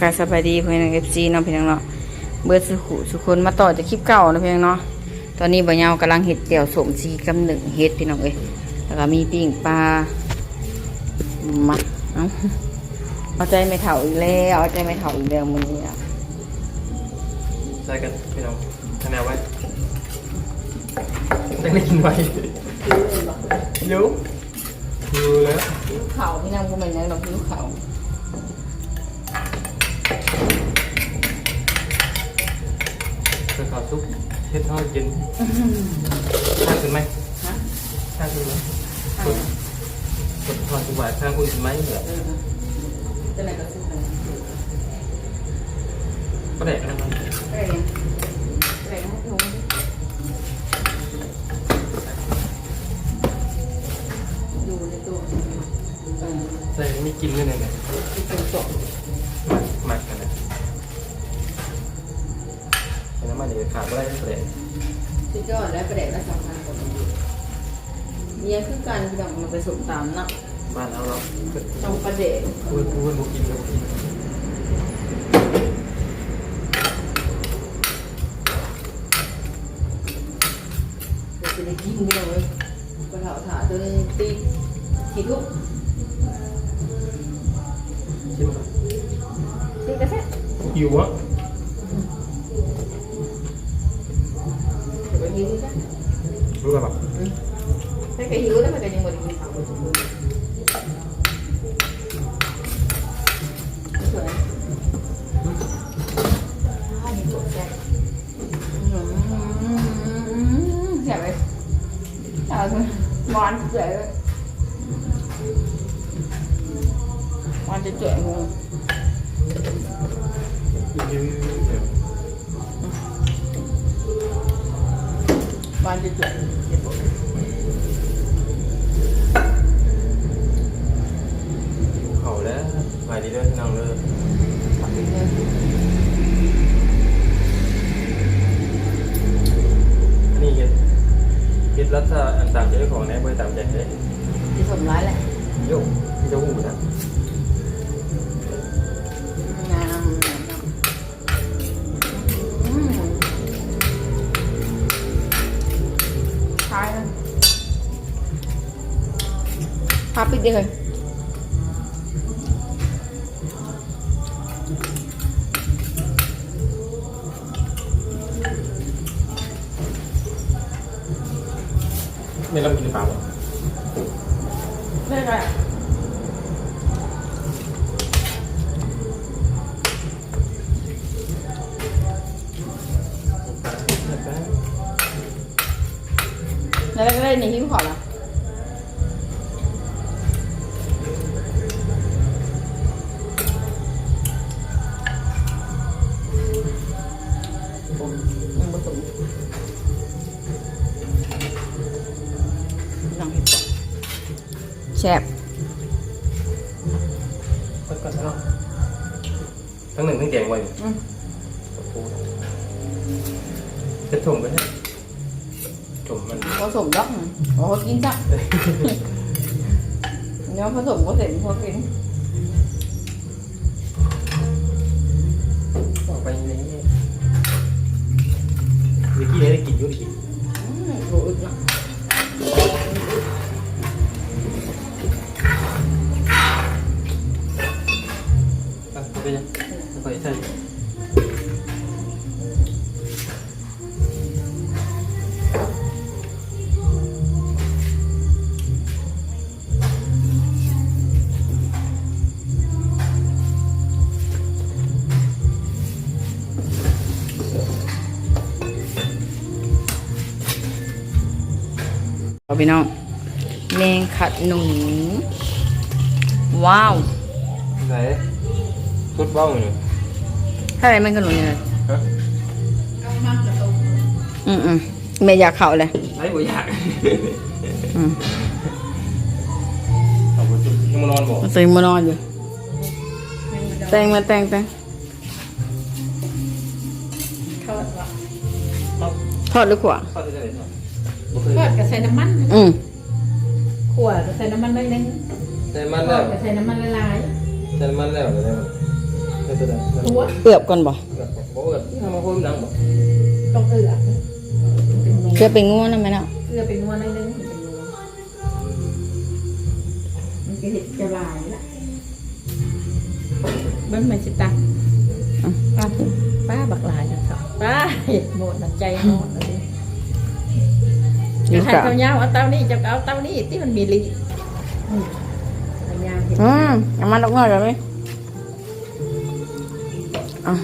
กาสบายดีเพื่อนเอฟซีเนาะพี่น้องเนาะเบิร์ดสุขุสุคนมาต่อจากคลิปเก่าเนาะพี่น้องเนาะตอนนี้บ่าวยาวกำลังเห็ดเดี่ยวสมซีกำหนึ่งเห็ดพี่น้องเอ้ยแล้วก็มีปิ้งปลามาเอาเอาใจไม่เถ่าอีกแล้วเอาใจไม่เถ่าอีกแล้วมึงเนี่ยใส่กันพี่น้องคะแนนไว้จะได้กินไว้รู้รู้แล้วลูกเขาพี่น้องกูไม่ยังดอกลูกเขา จะขอซุปเฮ็ดทอดกินข้างขึ้นไหมฮะข้างขึ้นไหมกดกดทอดทุกวันข้างคุณขึ้นไหมเหรอเออจะไหนก็ซื้อไปก็แดกนะครับเอ้ยเอ้ยให้ลงดิดูในตัวเออใส่ไม่กินด้วยเนี่ยที่เป็นศพ ขาดไม่ได้เปลี่ยนสุดยอดและประเด็นและสำคัญกว่ามันเมียคือการที่แบบมันไปสมตามเนาะบ้านเราเราต้องประเด็นพูดพูดบุกินบุกินเดี๋ยวจะได้กินกันเลยกระเถาถาจนตีขีดลูกชิมก่อนตีกระแทกหิวอะ เลยทำอีกเลยนี่เฮ็ดเฮ็ดรัฐอันตามใจของแน่เพื่อตามใจเลยที่ สมร้ายแหละโยกที่จะหูนะงามอืมทายนะพาปิดดิเลย แซ่บก็ก็เนาะทั้งหนึ่งทั้งแกงไว้อืมจะถมกันเนี่ยถมมันผสมดอกโอ้โหกินจ้ะเนื้อผสมก็เสร็จพอกินออกไปอย่างนี้เมื่อกี้ได้กินยุ่งกิน อืมโหอึดเนาะ พี่น้องแมงขัดหนู ว้าวไหนชุดบ้องอยู่ถ้าอะไรมันขนุนเนี่ยฮะอืมอืมไม่อยากเข่าเลยไรบ่อยากอืมเอาไปชุดยังมานอนบอกมันซื้อมานอนอยู่แตงมาแตงแตงทอดว่ะทอดหรือขวางเข้าได้ไหม ทอดกับใส่น้ำมันอืมขั่วกับใส่น้ำมันหน่อยนึงใส่ทมันอแล้ดวกับใส่น้ำมันละลายใส่มันแล้วเลยเป็นตัวใดหัวเอือบก่อนบ่เกิดบอกเกิดทำมาพูดดังบอกต้องเอือกเพื่อเป็นงัวนั่นไหมเนาะเอือเป็นนวลนิดนึงมันจะเห็ดจะลายละเบิ้งมันสิตักอะป้าป้าบักลายนะครับป้าเห็ดหมดน้ำใจหมดเลย อยู่ใครกะเต้ายาวเอาเต้านี่จะเอาเต้านี่ที่มันมีลิ้นอืมเอายาวเห็ดอืมเอามันออกหน่อยได้ไหมอะ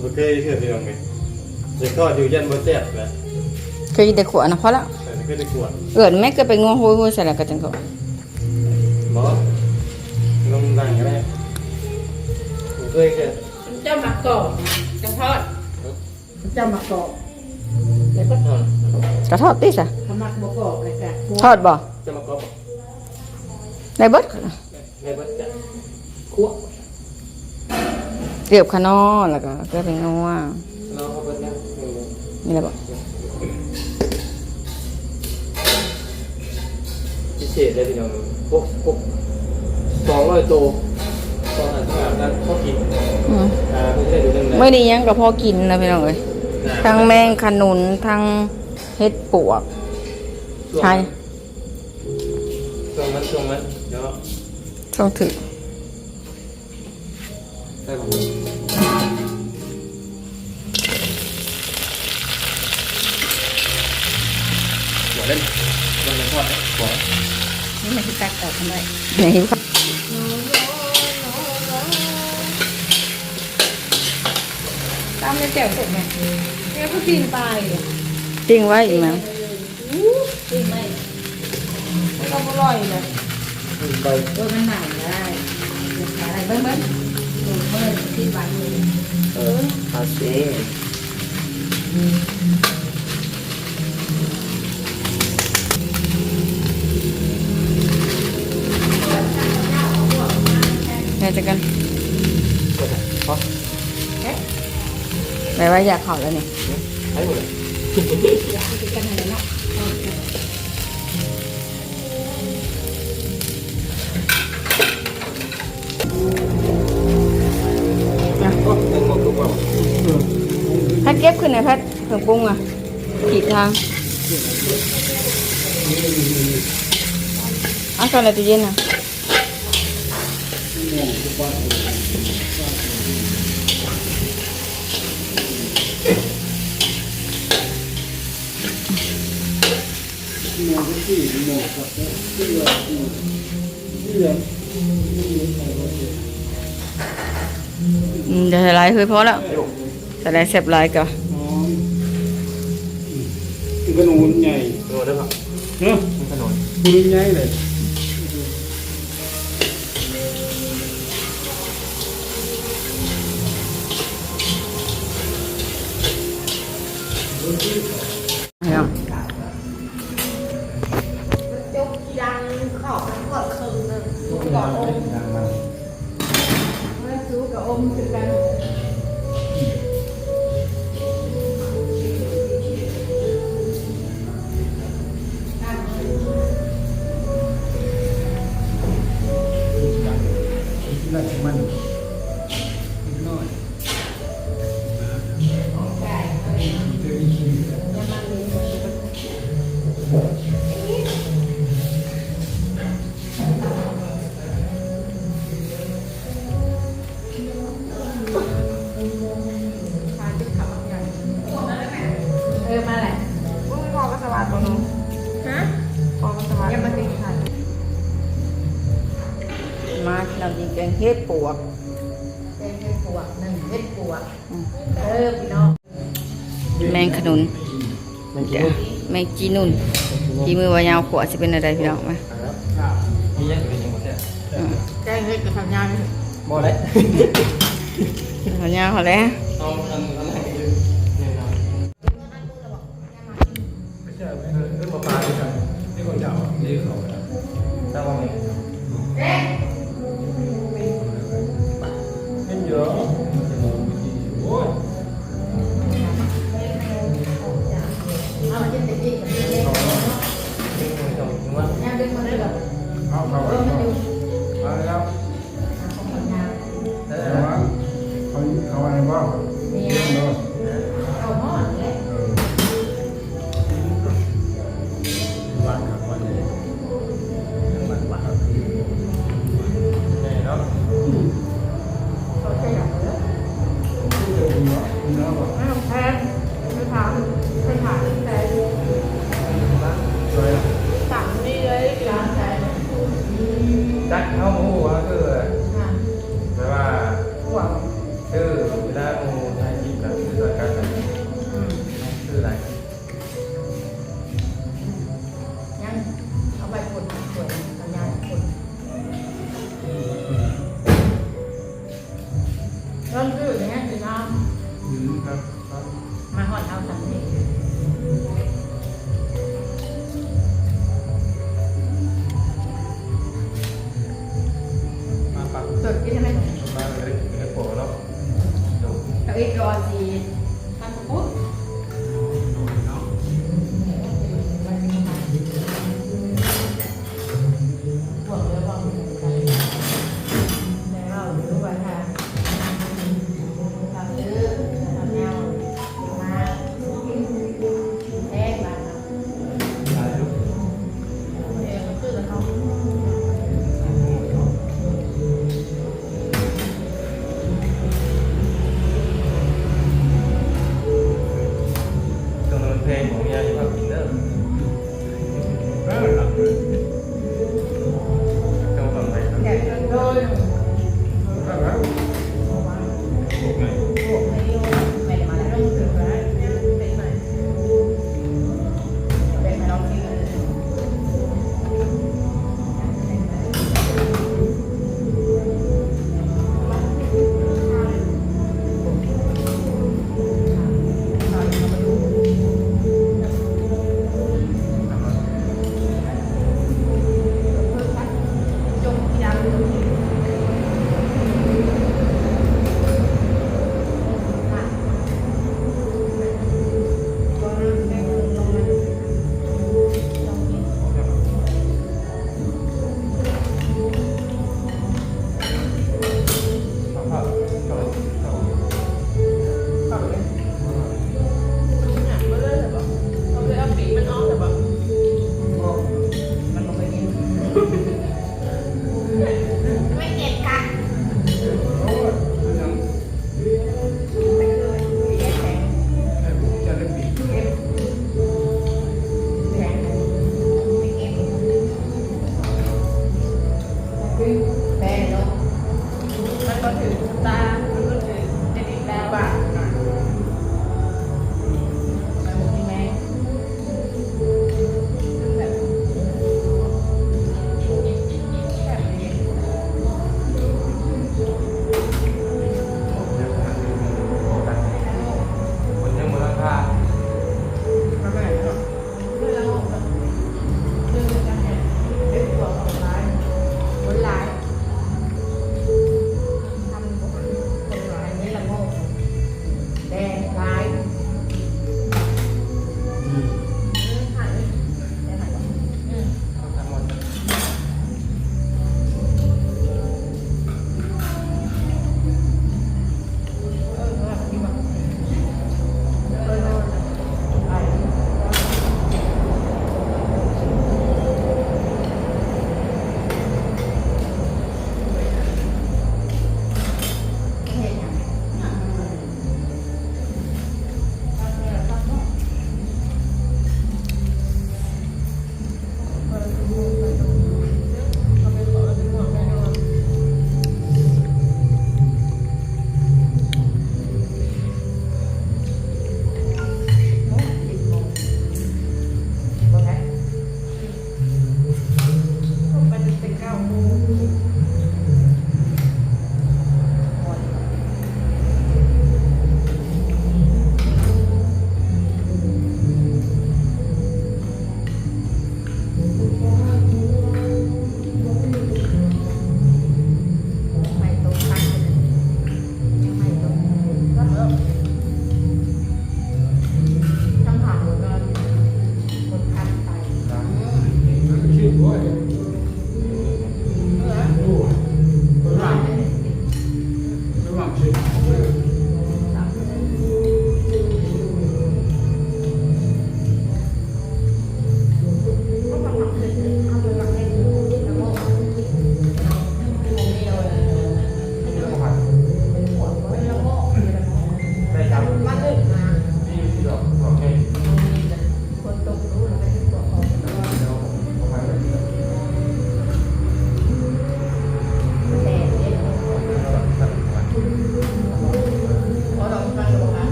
บ่เคยเห็นยังไงเด็กก็อยู่ยันบ่แซ่บนะเคยแต่ขวดนะพอละแต่ไม่เคยได้กวดเอือดแม่ก็ไปงัวโหยๆใส่แล้วก็จังก็บ่ เคยแค่เจ้าหมักกรอบจะทอดเจ้าหมักกรอบแล้วก็ทอดกระทอดติซะขมักบกรอบเลยค่ะทอดบ่จะมากรอบได้เบิดในบัดจะคั่วเกลือบขะนอแล้วก็เกลือเป็นงัวเราเอาไปแล้วนี่แหละบ่พิเศษได้พี่น้องพวกพวกสองร้อยตัวตอนนั้นการ เขากินอืมอ่าเพื่อจะได้ดูเรื่องไหนมื้อนี้ยังก็พอกินนะพี่น้องเอ้ยทั้งแมงขนุนทั้งเฮ็ดปวกใช่ช่วงนั้นช่วงนั้นเดี๋ยวต้องถือได้ผมหัวเล่นวันละทอดหัวนี่มันสิตักออกทำไมนี่ครับ ตามในแจ่วสุกไหมเนี่ยก็กินไปเลยทิ้งไว้อีกมั้ยกินไม่ไม่ต้องอร่อยเลยใบเออมันหนาวได้อะไรเบิ้งเบิ้งดูเบิ้งที่บ้านเลยเอออาเซ่แม่จะกัน ก็ได้พอไปไว้อยากเข่าแล้วนี่ให้หมดเลยกินกันอะไรเนาะนะก็ต้องหมดทุกวันถ้าเก็บขึ้นในแพทย์เครื่องปรุงอะขีดทางเอาตอนไหนตู้เย็นอะ อืมเดี๋ยวใส่ลายเฮ้ยพอแล้วใส่ลายเสียบลายก่อนขนมใหญ่โดนได้ปะเนาะมันขนมขนมใหญ่เลย งจีนุ่นจีมือวายาวขวดจะเป็นอะไรพี่น้องไหมครับมียังเป็นยังหมดเนี่ยอืมแกงเห็ดกับทำยางหมดเลยวายาวเขาแล้ว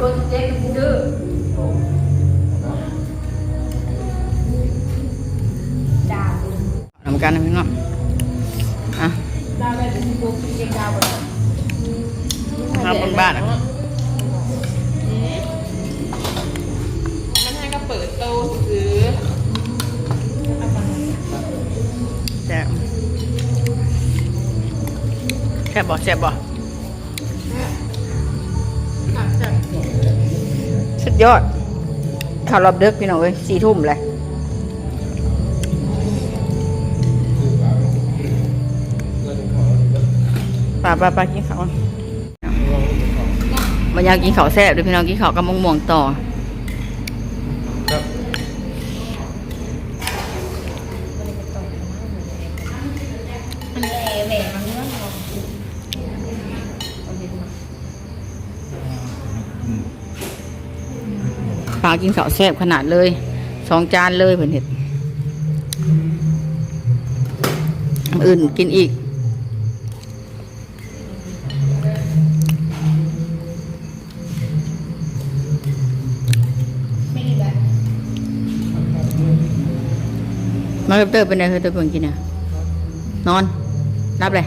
ตัวเจ๊กับดื้อดาวทำกันนะพี่น้องอะดาวได้เป็นตัวเจ๊ดาวหมดครับบนบ้านอะมันให้ก็เปิดโตซื้อแซ่บแซ่บบ่แซ่บบ่ ยอดข่าวรอบเด็กพี่น้องเอ้ยสี่ทุ่มเลยป่าป่าป่ากินข้าวมันอยากกินข้าวแซ่บเด้วยพี่น้องกินข้าวกับมงม่วงต่อ ครับ มันแหล่แหล่มันเนื้อหอมากินข้าวแซ่บขนาดเลยสองจานเลยเพิ่นเห็ดอื่นกินอีกไม่ดีแบบมาเตอร์เป็นไงเฮ้ยเตอร์เพิ่งกินอะนอน รับเลย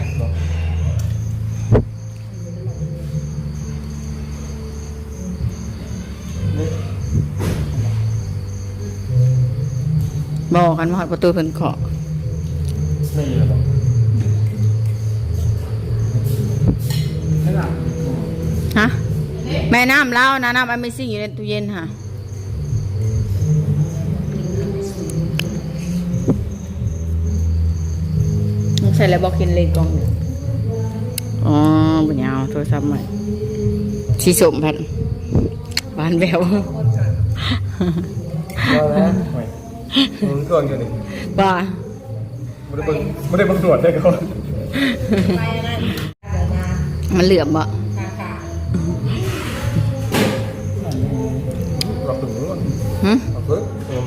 บอกกันว่าประตูเพิ่นเคาะไม่มีแล้วไม่หลับฮะแม่น้ำเล่านะน้ำอันไม่ซิ่งอยู่ในตู้เย็นค่ะใส่แล้วบอกกินเลยกล่องอยู่อ๋อบุญยาวโทรศัพท์ใหม่สีสมพันบานแววว่าแล้วไม่มึงก่อนกันดิบ้าไม่ได้เบิ่งไม่ได้เบิ่งตรวจได้ก่อนไปนั่นเดินมามันเหลื่อมบ่ขาขาหลับถึงนู้นหึหลับเพิ่งอืม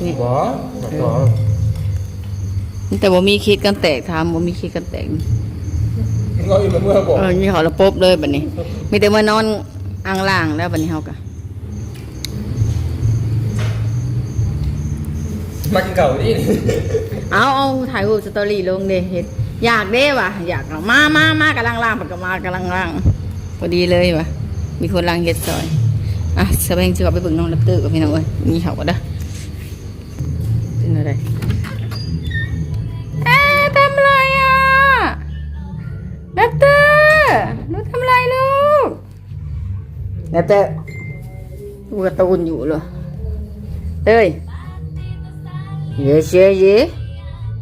นี่บ่หลับต่อแต่ว่ามีคิดกันแตกทำว่ามีคิดกันแตกเราอีกเมื่อบอกเออมีเขาระบบเลยบัดนี้ มีแต่มานอนอ่างล่างแล้วบัดนี้เฮากะ มากินเก่าดิเอาเอาถ่ายรูปสตอรี่ลงเด้เฮ็ดอยากเด้ว่ะอยากเอามามามากำลังล่างปักกมากำลังล่างพอดีเลยว่ะมีคนล่างเฮ็ดซอยอะสบายจะเอาไปเบิ่งน้องลับเตอร์กับพี่น้องเอ้ยมีเขาก็ได้อเป็นอะไรเอ๊ะทำอะไรอะลับเตอร์หนูทำอะไรลูกลับเตอร์ดูการ์ตูนอยู่เหรอเต้ย เย้เย้เย้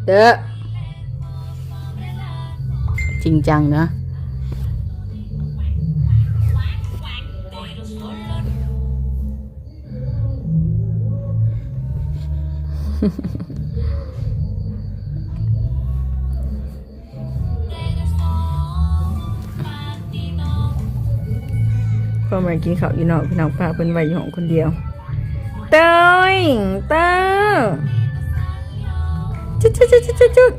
เด้อจริงจังนะก็มากินข้าวอยู่นอกพี่น้องป้าเป็นไว้อยู่ห้องคนเดียวเต้ยเต้ย จุดจุดจุดจุดจุด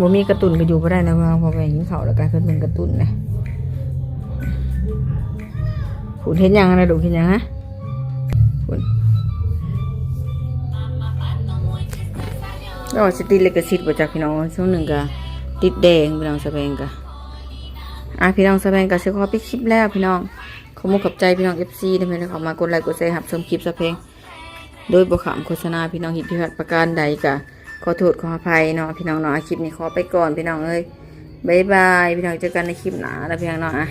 บ่มีกระตุนก็อยู่บ่ได้นะว่าพอไปกินข้าแล้วกลายเป็นเป็นกระตุนนะคุณเห็นยังนะดูเห็นยังฮะคุณก็สติเลกสิทธิ์บ่จากพี่น้องช่วงหนึ่งก็ติดแดงพี่น้องสะแพงก็ อะพี่น้องสะแพงกับเชคอปิดคลิปแล้วพี่น้องขอมุกขอบใจพี่น้อง FC ที่ให้เข้ามากดไลค์กดแชร์รับชมคลิปสะเพงโดยบ่ขามโฆษณาพี่น้องหิดพิพัดประการใดกะขอโทษขออภัยเนาะพี่น้องเนาะคลิปนี้ขอไปก่อนพี่น้องเอ้ยบายบายพี่น้องเจอกันในคลิปหน้าแล้วพี่น้องเนาะอะ